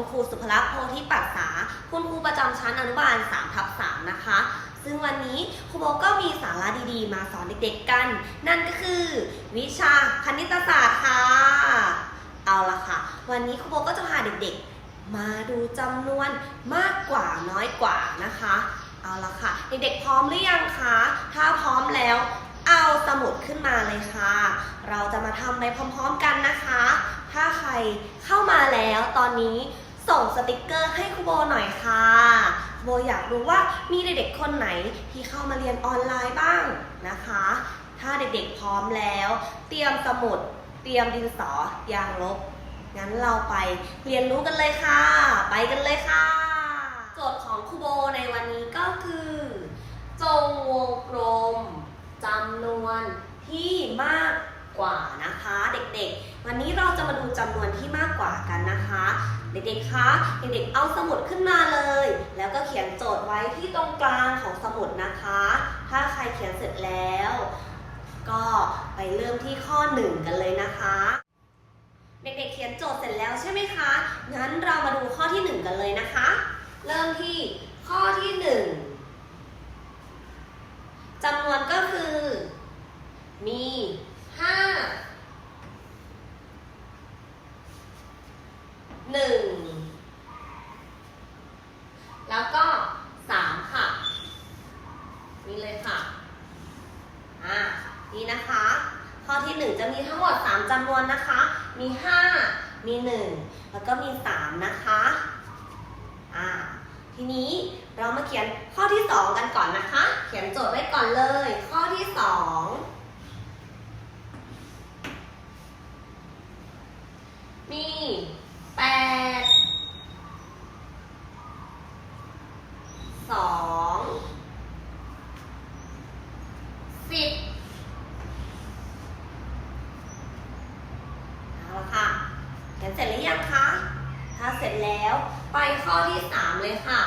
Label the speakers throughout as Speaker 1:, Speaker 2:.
Speaker 1: คุณครูสุภลักษณ์โพธิปัสสาคุณครูประจำชั้นอนุบาล3ทับ3นะคะ ซึ่งวันนี้ครูโบก็มีสาระดีๆ มาสอนเด็กๆกัน นั่นก็คือ วิชาคณิตศาสตร์ค่ะ เอาละค่ะ วันนี้ครูโบก็จะพาเด็กๆ มาดูจำนวนมากกว่าน้อยกว่านะคะ เอาละค่ะ เด็กๆพร้อมหรือยังคะ ถ้าพร้อมแล้วเอาสมุดขึ้นมาเลยค่ะ เราจะมาทำไปพร้อมๆกันนะคะ ถ้าใครเข้ามาแล้วตอนนี้ ส่งสติกเกอร์ให้ครูโบหน่อยค่ะโบอยากรู้ว่ามีเด็กๆคนไหนที่เข้ามาเรียนออนไลน์บ้างนะคะ ถ้าเด็กๆพร้อมแล้ว เตรียมสมุด เตรียมดินสอยางลบ งั้นเราไปเรียนรู้กันเลยค่ะ ไปกันเลยค่ะ โจทย์ของครูโบในวันนี้ก็คือ จงวงกลมจำนวนที่มากกว่านะคะ เด็กๆ วันนี้เราจะมาดูจำนวนที่มากกว่ากันนะคะ เด็กๆ คะ เด็กๆ เอาสมุดขึ้นมาเลย แล้วก็เขียนโจทย์ไว้ที่ตรงกลางของสมุดนะคะ ถ้าใครเขียนเสร็จแล้ว ก็ไปเริ่มที่ข้อ 1 กันเลยนะคะ เด็กๆ เขียนโจทย์เสร็จแล้วใช่ไหมคะ งั้นเรามาดูข้อที่ 1 กันเลยนะคะ เริ่มที่ข้อที่ 1 จำนวนก็คือ มี 1 แล้วก็มี 3 นะคะอ่าทีนี้เรามาเขียนข้อที่ 2 กันก่อนนะคะ เขียนโจทย์ไว้ก่อนเลย ข้อที่ 2 มี8 ข้อที่สามเลยค่ะ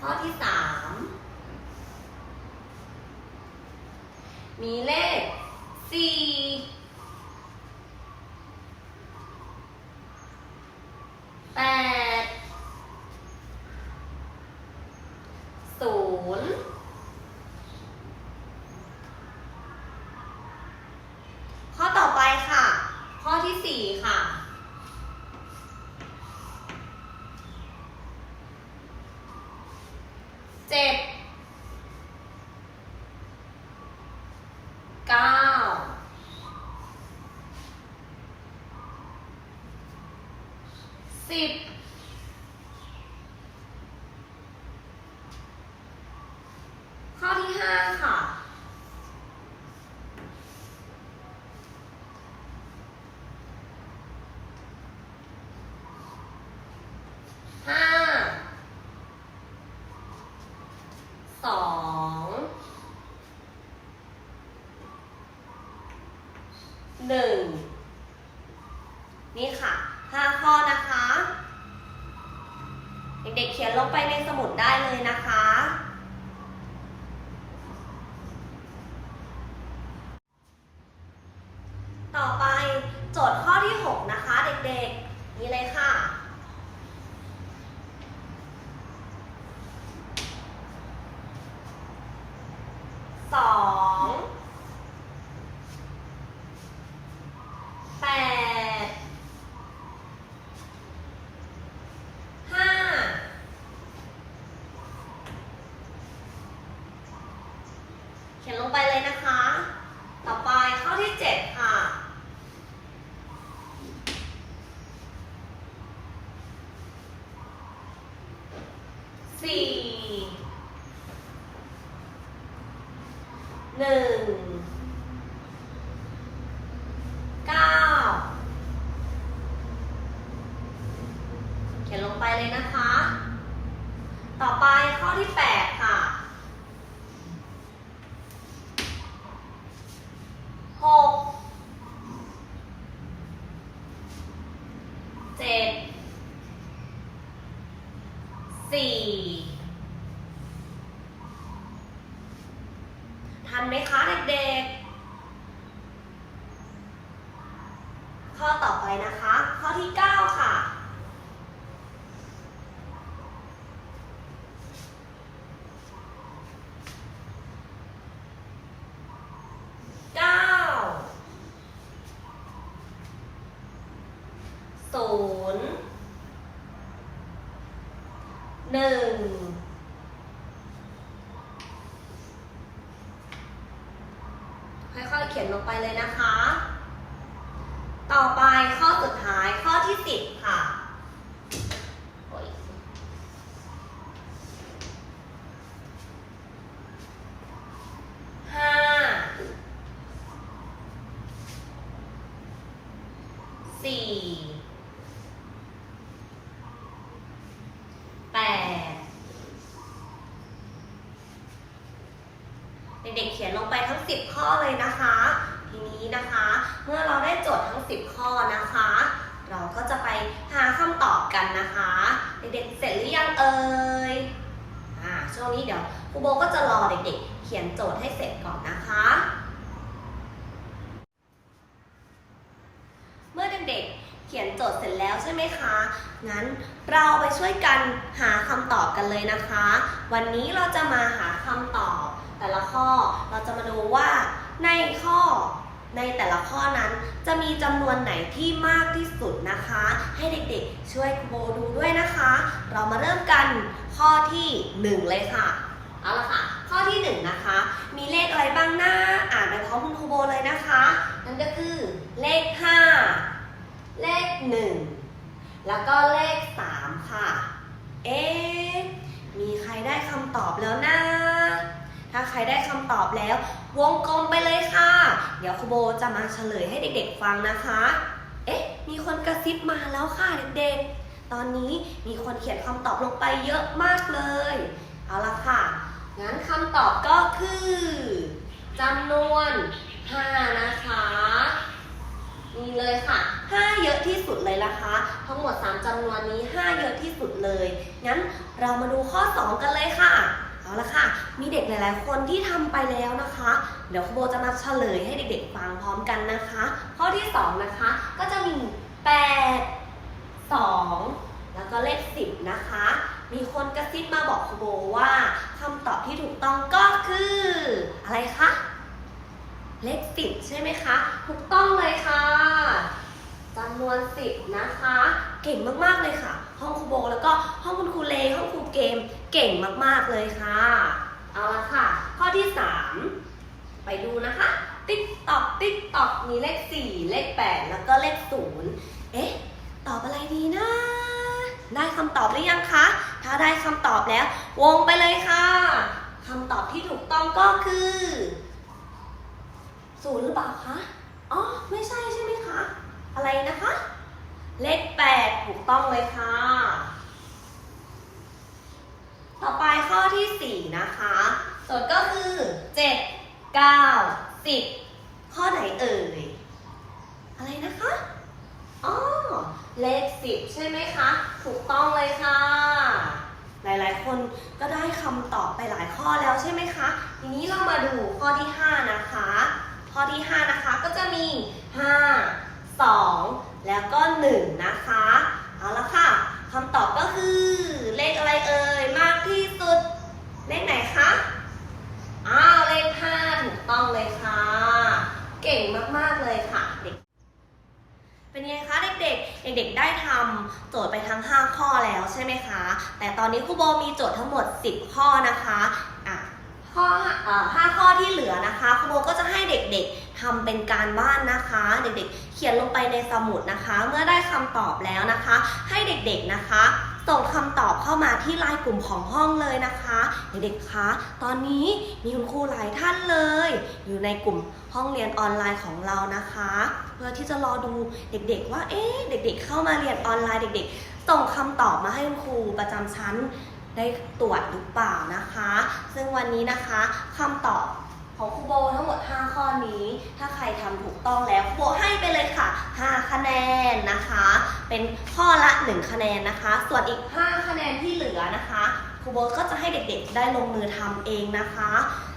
Speaker 1: ข้อที่สามมีเลขสี่ 1 นี่ค่ะ 5 ข้อนะคะ เด็กๆเขียนลงไปในสมุดได้เลยนะคะ หนึ่งเก้าเขียนลงไปเลยนะคะ ต่อไปข้อที่แปดค่ะหกเจ็ดสี่ ทันไหมคะเด็กๆ ข้อต่อไปนะคะ ข้อที่ 9 ค่ะ หนึ่ง ค่อยๆเขียนลงไปเลยนะคะ ต่อไปข้อสุดท้ายข้อที่สิบค่ะห้าสี่แปด เด็กๆเขียนลงไปทั้ง 10 ข้อเลยนะคะ ทีนี้นะคะ เมื่อเราได้โจทย์ทั้ง 10 ข้อนะคะ เราก็จะไปหาคำตอบกันนะคะ เด็กๆเสร็จหรือยังเอ่ยอ่าช่วงนี้เดี๋ยวครูโบก็จะรอเด็กๆ เขียนโจทย์ให้เสร็จก่อนนะคะ เมื่อเด็กๆเขียนโจทย์เสร็จแล้วใช่ไหมคะงั้นเราไปช่วยกันหาคำตอบกันเลยนะคะ วันนี้เราจะมาหาคำตอบ ข้อ เราจะมาดูว่าในข้อในแต่ละข้อนั้นจะมีจำนวนไหนที่มากที่สุดนะคะ ให้เด็กๆช่วยโบดูด้วยนะคะ เรามาเริ่มกันข้อที่หนึ่งเลยค่ะเอาละค่ะ ข้อที่หนึ่งนะคะ มีเลขอะไรบ้างนะอ่านไปพร้อมคุณครูโบเลยนะคะนั่นก็คือเลข 5 เลข 1 แล้วก็เลข 3 ค่ะ เอ๊มีใครได้คำตอบแล้วนะ ถ้าใครได้คำตอบแล้ว วงกลมไปเลยค่ะ เดี๋ยวครูโบจะมาเฉลยให้เด็กๆฟังนะคะ เอ๊ะ มีคนกระซิบมาแล้วค่ะเด็กๆ ตอนนี้มีคนเขียนคำตอบลงไปเยอะมากเลย เอาละค่ะ งั้นคำตอบก็คือจำนวน5นะคะนี่เลยค่ะ 5 เยอะที่สุดเลยนะคะ ทั้งหมด 3จำนวนนี้ 5 เยอะที่สุดเลย งั้นเรามาดูข้อ 2 กันเลยค่ะ เอาละค่ะ มีเด็กหลาย ๆ คนที่ทำไปแล้วนะคะ เดี๋ยวครูโบจะมาเฉลยให้เด็ก ๆ ฟังพร้อมกันนะคะ ข้อที่ 2 นะคะ ก็จะมี 8 2 แล้วก็เลข 10 นะคะ มีคนกระซิบมาบอกครูโบว่าคำตอบที่ถูกต้องก็คือ อะไรคะ เลข 10 ใช่ไหมคะ ถูกต้องเลยค่ะจำนวน 10 นะคะ เก่งมาก ๆ เลยค่ะ ห้องครูโบ แล้วก็ห้องคุณครูเลห้องครูเกม เก่งมากๆเลยค่ะ เอาละค่ะ ข้อที่ 3 ไปดูนะคะ ติ๊กตอกติ๊กตอกมีเลข 4 เลข 8 แล้วก็เลข 0 เอ๊ะ ตอบอะไรดีนะ ได้คำตอบหรือยังคะ ถ้าได้คำตอบแล้ว วงไปเลยค่ะคำตอบที่ถูกต้องก็คือศูนย์หรือเปล่าคะ อ๋อ ไม่ใช่ใช่ไหมคะ อะไรนะคะ เลขแปดถูกต้องเลยค่ะ ต่อไปข้อที่สี่นะคะโจทย์ก็คือเจ็ดเก้าสิบข้อไหนเอ่ย อะไรนะคะ อ๋อ เลขสิบใช่ไหมคะ ถูกต้องเลยค่ะ หลายๆ คนก็ได้คำตอบไปหลายข้อแล้วใช่ไหมคะ ทีนี้เรามาดูข้อที่ 5 นะคะ ข้อที่ 5 นะคะก็จะมี 5 2 แล้วก็ 1 นะคะ เอาละค่ะ คำตอบก็คือเลขอะไรเอ่ยมากที่สุด เลขไหนคะ อ้าวเลข5ถูกต้องเลยค่ะ เก่งมากๆเลยค่ะเด็กเป็นไงคะเด็กๆ เด็กๆ ได้ทำโจทย์ไปทั้ง 5 ข้อแล้วใช่ไหมคะ แต่ตอนนี้ครูโบมีโจทย์ทั้งหมด 10 ข้อนะคะอะข้อเอ่อ5ข้อที่เหลือนะคะครูโบก็จะให้เด็กๆ ทำเป็นการบ้านนะคะ เด็กๆ เขียนลงไปในสมุดนะคะ เมื่อได้คำตอบแล้วนะคะ ให้เด็กๆนะคะส่งคำตอบเข้ามาที่ไลน์กลุ่มของห้องเลยนะคะ เด็กๆ คะ ตอนนี้มีคุณครูหลายท่านเลย อยู่ในกลุ่มห้องเรียนออนไลน์ของเรานะคะ เพื่อที่จะรอดูเด็กๆ ว่า เอ๊ะ เด็ก ๆ เข้ามาเรียนออนไลน์เด็ก ๆ ส่งคำตอบมาให้คุณครูประจำชั้นได้ตรวจหรือเปล่านะคะ ซึ่งวันนี้นะคะคำตอบ ของครูโบทั้งหมด 5 ข้อนี้ ถ้าใครทำถูกต้องแล้วครูโบให้ไปเลยค่ะ 5 คะแนนนะคะ เป็นข้อละ 1 คะแนนนะคะ ส่วนอีก 5 คะแนนที่เหลือนะคะครูโบก็จะให้เด็กๆ ได้ลงมือทำเองนะคะ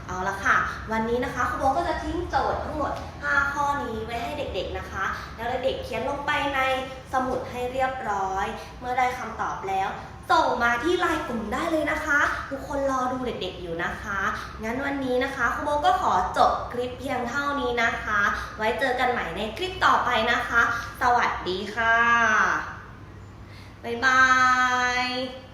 Speaker 1: เอาละค่ะ วันนี้นะคะครูโบก็จะทิ้งโจทย์ทั้งหมด 5 ข้อนี้ไว้ให้เด็กๆนะคะ แล้วเด็กๆเขียนลงไปในสมุดให้เรียบร้อย เมื่อได้คำตอบแล้ว ส่งมาที่ไลน์กลุ่มได้เลยนะคะ ทุกคนรอดูเด็กๆอยู่นะคะ งั้นวันนี้นะคะครูโบก็ขอจบคลิปเพียงเท่านี้นะคะ ไว้เจอกันใหม่ในคลิปต่อไปนะคะ สวัสดีค่ะ บ๊ายบาย